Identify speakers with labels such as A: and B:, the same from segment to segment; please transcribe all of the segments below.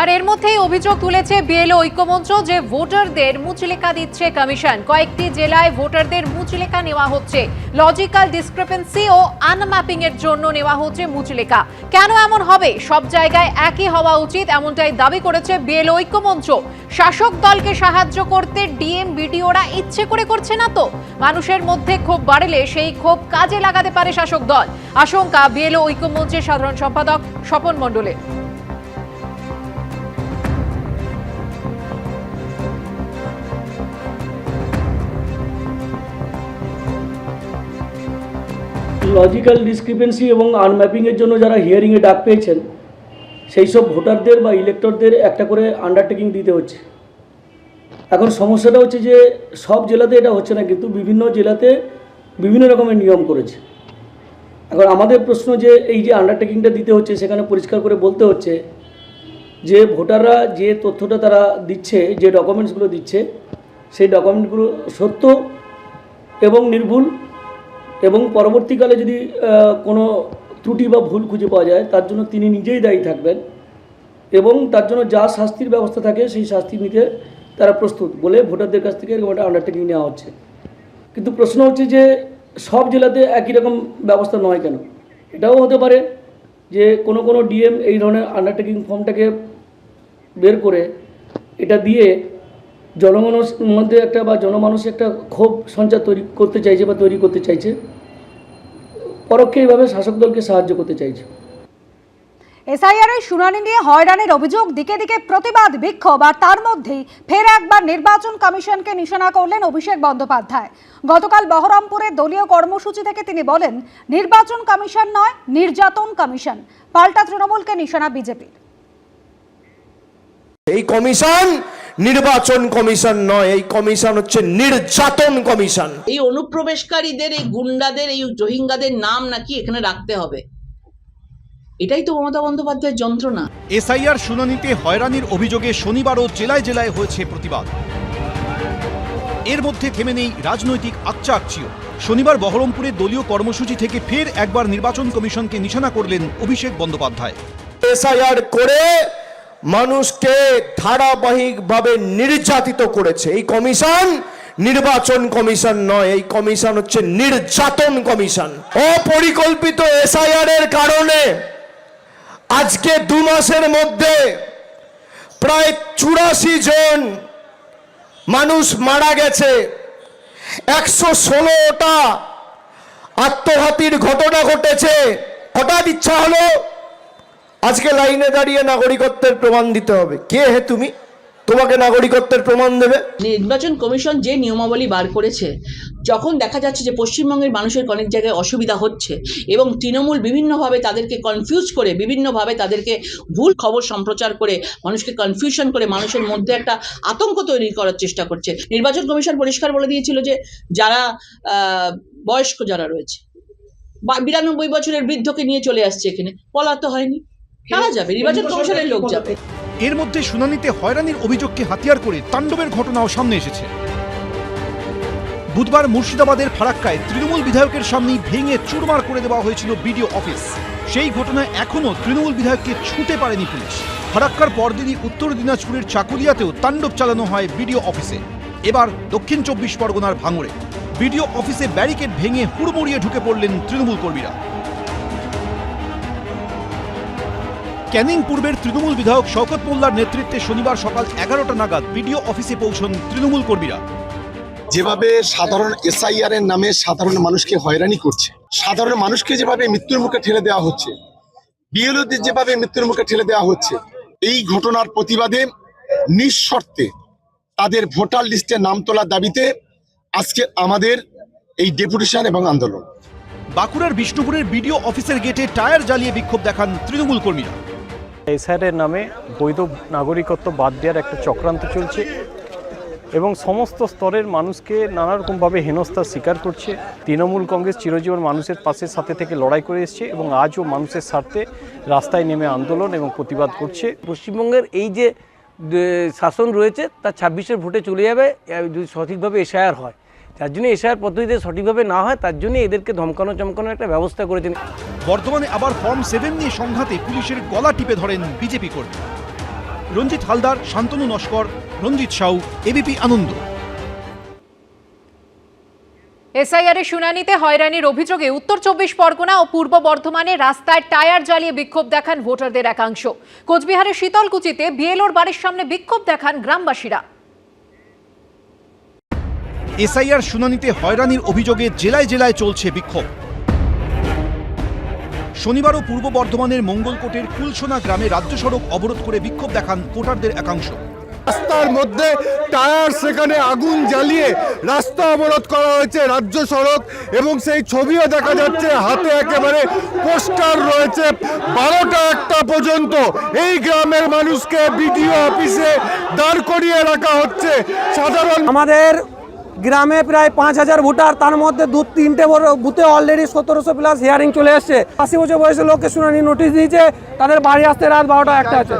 A: আর এর মধ্যেই অভিযোগ তুলেছে বিএলও ঐক্যমঞ্চ যে ভোটারদের মুচলেখা দিচ্ছে কমিশন। কয়েকটি জেলায় ভোটারদের মুচলেখা নেওয়া হচ্ছে। লজিক্যাল ডিসক্রিপেন্সি ও আনম্যাপিং এর জন্য নেওয়া হচ্ছে মুচলেখা। কেন এমন হবে? সব জায়গায় একই হওয়া উচিত, এমনটাই দাবি করেছে বিএলও ঐক্যমঞ্চ। শাসক দলকে সাহায্য করতে ডিএম, বিডিওরা ইচ্ছে করে করছে না তো? মানুষের মধ্যে ক্ষোভ বাড়লে সেই ক্ষোভ কাজে লাগাতে পারে শাসক দল। আশঙ্কা বিএলও ঐক্যমঞ্চের সাধারণ সম্পাদক স্বপন মণ্ডলের।
B: লজিক্যাল ডিসক্রিপেন্সি এবং আনম্যাপিংয়ের জন্য যারা হিয়ারিংয়ে ডাক পেয়েছেন, সেই সব ভোটারদের বা ইলেক্টরদের একটা করে আন্ডারটেকিং দিতে হচ্ছে। এখন সমস্যাটা হচ্ছে যে সব জেলাতে এটা হচ্ছে না, কিন্তু বিভিন্ন জেলাতে বিভিন্ন রকমের নিয়ম করেছে। এখন আমাদের প্রশ্ন যে এই যে আন্ডারটেকিংটা দিতে হচ্ছে, সেখানে পরিষ্কার করে বলতে হচ্ছে যে ভোটাররা যে তথ্যটা তারা দিচ্ছে, যে ডকুমেন্টসগুলো দিচ্ছে, সেই ডকুমেন্টগুলো সত্য এবং নির্ভুল এবং পরবর্তীকালে যদি কোনো ত্রুটি বা ভুল খুঁজে পাওয়া যায়, তার জন্য তিনি নিজেই দায়ী থাকবেন এবং তার জন্য যা শাস্তির ব্যবস্থা থাকে, সেই শাস্তি নিতে তারা প্রস্তুত বলে ভোটারদের কাছ থেকে এরকম একটা আন্ডারটেকিং নেওয়া হচ্ছে। কিন্তু প্রশ্ন হচ্ছে যে, সব জেলাতে একই রকম ব্যবস্থা নয় কেন? এটাও হতে পারে যে, কোনো কোনো ডিএম এই ধরনের আন্ডারটেকিং ফর্মটাকে বের করে, এটা দিয়ে জনমানুষ মধ্যে একটা বা জনমানুষে একটা ক্ষোভ সঞ্চার তৈরি করতে চাইছে বা তৈরি করতে চাইছে পরোক্ষে এইভাবে শাসক দলকে সাহায্য করতে চাইছে।
C: এসআইআর এর শুনানি নিয়ে হয়রানির অভিযোগ দিকে দিকে প্রতিবাদ বিক্ষোভ আর তার মধ্যেই ফের একবার নির্বাচন কমিশনকে নিশানা করলেন অভিষেক বন্দ্যোপাধ্যায়। গতকাল বহরমপুরে দলীয় কর্মসূচি থেকে তিনি বলেন নির্বাচন কমিশন নয় নির্যাতন কমিশন। পাল্টা তৃণমূলকে নিশানা বিজেপির।
D: এই কমিশন নির্বাচন কমিশন নয় এই কমিশন হচ্ছে নির্যাতন কমিশন।
E: এই অনুপ্রবেশকারীদের এই গুন্ডাদের এই রোহিঙ্গাদের নাম নাকি এখানে রাখতে হবে। এটাই তো মমতা বন্দ্যোপাধ্যায়ের যন্ত্রণা।
F: এসআইআর শুনানিতে হয়রানির অভিযোগে শনিবারও জেলায় জেলায় হয়েছে প্রতিবাদ। এর মধ্যে থেমে নেই রাজনৈতিক আচ্চা আকচাকচিও শনিবার বহরমপুরে দলীয় কর্মসূচি থেকে ফের একবার নির্বাচন কমিশনকে নিশানা করলেন অভিষেক বন্দ্যোপাধ্যায়।
D: এসআইআর করে মানুষকে ধারাবাহিকভাবে নির্যাতিত করেছে। এই কমিশন নির্বাচন কমিশন নয়, এই কমিশন হচ্ছে নির্যাতন কমিশন। অপরিকল্পিত এসআইআর এর কারণে আজকে দু মাসের মধ্যে প্রায় চুরাশি জন মানুষ মারা গেছে। একশো ষোলোটা আত্মঘাতীর ঘটনা ঘটেছে। হঠাৎ ইচ্ছা হলো আজকে লাইনে দাঁড়িয়ে নাগরিকত্বের প্রমাণ দিতে হবে। কে হে তুমি? তোমাকে নাগরিকত্বের প্রমাণ দেবে।
E: নির্বাচন কমিশন যে নিয়মাবলী বার করেছে, যখন দেখা যাচ্ছে যে পশ্চিমবঙ্গের মানুষের অনেক জায়গায় অসুবিধা হচ্ছে এবং তৃণমূল বিভিন্নভাবে তাদেরকে কনফিউজ করে, বিভিন্নভাবে তাদেরকে ভুল খবর সম্প্রচার করে, মানুষকে কনফিউশন করে, মানুষের মধ্যে একটা আতঙ্ক তৈরি করার চেষ্টা করছে। নির্বাচন কমিশন পরিষ্কার বলে দিয়েছিল যে, যারা বয়স্ক যারা রয়েছে বিরানব্বই বছরের বৃদ্ধকে নিয়ে চলে আসছে এখানে বলা তো হয়নি। কারা যাবে নির্বাচন কমিশনের লোক যাবে।
F: এর মধ্যে শুনানিতে হয়রানির অভিযোগকে হাতিয়ার করে তাণ্ডবের ঘটনাও সামনে এসেছে। বুধবার মুর্শিদাবাদের ফারাক্কায় তৃণমূল বিধায়কের সামনেই ভেঙে চুরমার করে দেওয়া হয়েছিল বিডিও অফিস। সেই ঘটনায় এখনও তৃণমূল বিধায়ককে ছুঁতে পারেনি পুলিশ। ফারাক্কার পরদিনই উত্তর দিনাজপুরের চাকুলিয়াতেও তাণ্ডব চালানো হয় বিডিও অফিসে। এবার দক্ষিণ চব্বিশ পরগনার ভাঙড়ে। বিডিও অফিসে ব্যারিকেড ভেঙে হুড়মুড়িয়ে ঢুকে পড়লেন তৃণমূল কর্মীরা। ক্যানিং পূর্বের তৃণমূল বিধায়ক শওকত মোল্লার নেতৃত্বে শনিবার সকাল এগারোটা নাগাদ বিডিও অফিসে পৌঁছন তৃণমূল কর্মীরা।
G: যেভাবে সাধারণ এসআইআর এর নামে সাধারণ মানুষকে হয়রানি করছে সাধারণ মানুষকে যেভাবে মৃত্যুর মুখে ঠেলে দেওয়া হচ্ছে বিএলওদের যেভাবে মৃত্যুর মুখে ঠেলে দেওয়া হচ্ছে এই ঘটনার প্রতিবাদে নিঃশর্তে তাদের ভোটার লিস্টে নাম তোলার দাবিতে আজকে আমাদের এই ডেপুটেশন এবং আন্দোলন।
F: বাঁকুড়ার বিষ্ণুপুরের বিডিও অফিসের গেটে টায়ার জ্বালিয়ে বিক্ষোভ দেখান তৃণমূল কর্মীরা।
H: এসআরের নামে বৈধ নাগরিকত্ব বাদ দেওয়ার একটা চক্রান্ত চলছে এবং সমস্ত স্তরের মানুষকে নানা রকমভাবে হেনস্থার শিকার করছে। তৃণমূল কংগ্রেস চিরজীবন মানুষের পাশে, সাথে থেকে লড়াই করে এসছে এবং আজও মানুষের স্বার্থে রাস্তায় নেমে আন্দোলন এবং প্রতিবাদ করছে।
I: পশ্চিমবঙ্গের এই যে শাসন রয়েছে, তা ছাব্বিশের ভোটে চলে যাবে যদি সঠিকভাবে এসআইআর হয়। তার জন্য এসআইআর পদ্ধতিতে সঠিকভাবে না হয় তার জন্য এদেরকে ধমকানো চমকানোর একটা ব্যবস্থা করেছেন
F: বর্তমানে আবার ফর্ম সেভেন নিয়ে সংঘাতে পুলিশের গলা টিপে ধরেন বিজেপি কর্মী। রঞ্জিত হালদার শান্তনু নস্কর রঞ্জিত সাউ এবিপি আনন্দ।
A: এসআইআর এর শুনানিতে হয়রানির অভিযোগে উত্তর চব্বিশ পরগনা ও পূর্ব বর্ধমানে রাস্তায় টায়ার জ্বালিয়ে বিক্ষোভ দেখান ভোটারদের একাংশ। কোচবিহারের শীতলকুচিতে বিএলওর বাড়ির সামনে বিক্ষোভ দেখান গ্রামবাসীরা।
F: এসআইআর শুনানিতে হয়রানির অভিযোগে জেলায় জেলায় চলছে বিক্ষোভ। শনিবারও পূর্ব বর্ধমানের মঙ্গলকোটের কুলসোনা গ্রামে রাজ্য সড়ক অবরোধ করে বিক্ষোভ দেখান ভোটারদের একাংশ।
J: রাস্তার মধ্যে টায়ার সেখানে আগুন জ্বালিয়ে রাস্তা অবরোধ করা হয়েছে রাজ্য সড়ক এবং সেই ছবিও দেখা যাচ্ছে হাতে একেবারে পোস্টার রয়েছে বারোটা একটা পর্যন্ত। এই গ্রামের মানুষকে বিডিও অফিসে দাঁড় করিয়ে রাখা হচ্ছে। সাধারণ
I: আমাদের গ্রামে প্রায় পাঁচ হাজার ভোটার তার মধ্যে দু তিনটে বুথে অলরেডি সতেরোশো প্লাস হিয়ারিং চলে এসছে। আশি বছর বয়সের লোককে শুনানি নোটিশ দিয়েছে তাদের বাড়ি আসতে রাত বারোটা একটা আছে।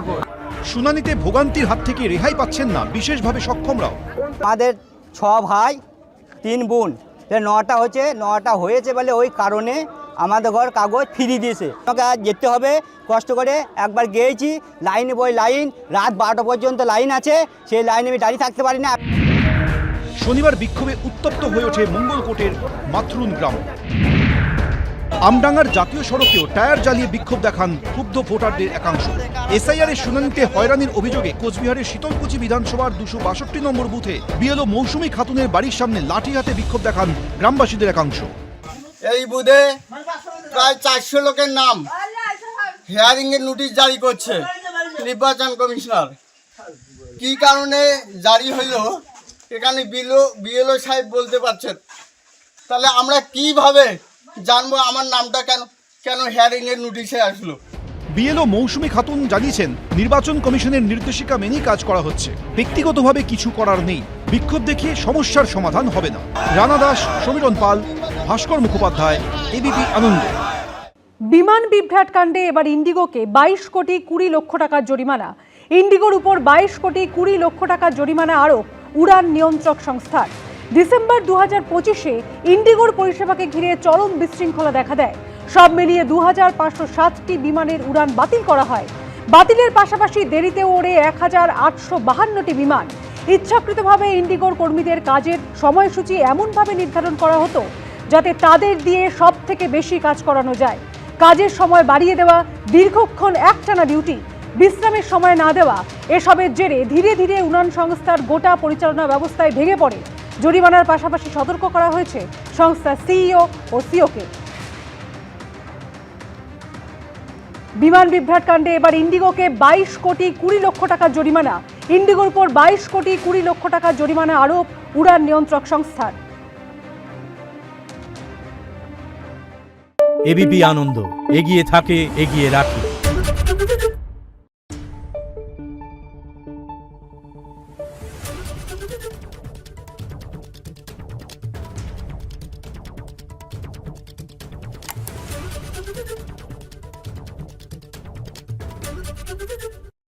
F: শুনানিতে ভোগান্তির হাত থেকে রেহাই পাচ্ছেন না বিশেষভাবে সক্ষমরাও।
K: আমাদের ছ ভাই তিন বোন নটা হচ্ছে নটা হয়েছে বলে ওই কারণে আমাদের ঘর কাগজ ফিরিয়ে দিয়েছে। আমাকে আজ যেতে হবে কষ্ট করে একবার গিয়েছি লাইনে বই লাইন রাত বারোটা পর্যন্ত লাইন আছে সেই লাইনে আমি দাঁড়িয়ে থাকতে পারি না।
F: শনিবার বিক্ষোভে উত্তপ্ত হয়ে ওঠে মঙ্গলকোটের মাথরুন গ্রাম। আমডাঙ্গার জাতীয় সড়কেও টায়ার জ্বালিয়ে বিক্ষোভ দেখান ক্ষুব্ধ ভোটারদের একাংশ। এসআইআর এর শুনানিতে হয়রানির অভিযোগে কোচবিহারের শীতলকুচি বিধানসভার দুশো বাষট্টি নম্বর বুথে বিএলও মৌসুমী খাতুনের বাড়ির সামনে লাঠি হাতে বিক্ষোভ দেখান গ্রামবাসীদের একাংশ।
J: এই বুধে প্রায় চারশো লোকের নাম হিয়ারিং এর নোটিশ জারি করছে নির্বাচন কমিশনার। কি কারণে জারি হইল এখানে বিলো বিএলও সাহেব বলতে পারছেন। তাহলে আমরা কীভাবে জানব আমার নামটা কেন কেন হিয়ারিং এর নোটিশে আসলো?
F: বিএলও মৌসুমী খাতুন জানিয়েছেন নির্বাচন কমিশনের নির্দেশিকা মেনেই কাজ করা হচ্ছে। ব্যক্তিগতভাবে কিছু করার নেই। বিক্ষোভ দেখিয়ে সমস্যার সমাধান হবে না। রানা দাস সমীরণ পাল ভাস্কর মুখোপাধ্যায় এবিপি আনন্দ।
C: বিমান বিভ্রাট কাণ্ডে এবার ইন্ডিগোকে বাইশ কোটি কুড়ি লক্ষ টাকার জরিমানা। ইন্ডিগোর উপর বাইশ কোটি কুড়ি লক্ষ টাকার জরিমানা আরোপ। উড়ান নিয়ন্ত্রক সংস্থার। ডিসেম্বর দু হাজার পঁচিশে ইন্ডিগোর পরিষেবাকে ঘিরে চরম বিশৃঙ্খলা দেখা দেয়। সব মিলিয়ে দু হাজার পাঁচশো সাতটি বিমানের উড়ান বাতিল করা হয়। বাতিলের পাশাপাশি দেরিতে ওড়ে এক হাজার আটশো বাহান্নটি বিমান। ইচ্ছাকৃতভাবে ইন্ডিগোর কর্মীদের কাজের সময়সূচি এমনভাবে নির্ধারণ করা হতো, যাতে তাদের দিয়ে সব থেকে বেশি কাজ করানো যায়। কাজের সময় বাড়িয়ে দেওয়া দীর্ঘক্ষণ একটানা ডিউটি বিশ্রামের সময় না দেওয়া, এসবের জেরে ধীরে ধীরে উড়ান সংস্থার গোটা পরিচালনা ব্যবস্থায় ভেঙে পড়ে। জরিমানার পাশাপাশি সতর্ক করা হয়েছে সংস্থার সিইও ও সিওকে। বিমান বিভ্রাট কাণ্ডে এবার ইন্ডিগোকে বাইশ কোটি কুড়ি লক্ষ টাকার জরিমানা। ইন্ডিগোর উপর বাইশ কোটি কুড়ি লক্ষ টাকার জরিমানা আরোপ উড়ান নিয়ন্ত্রক সংস্থার।
L: এবিপি আনন্দ, এগিয়ে থাকে, এগিয়ে রাখে।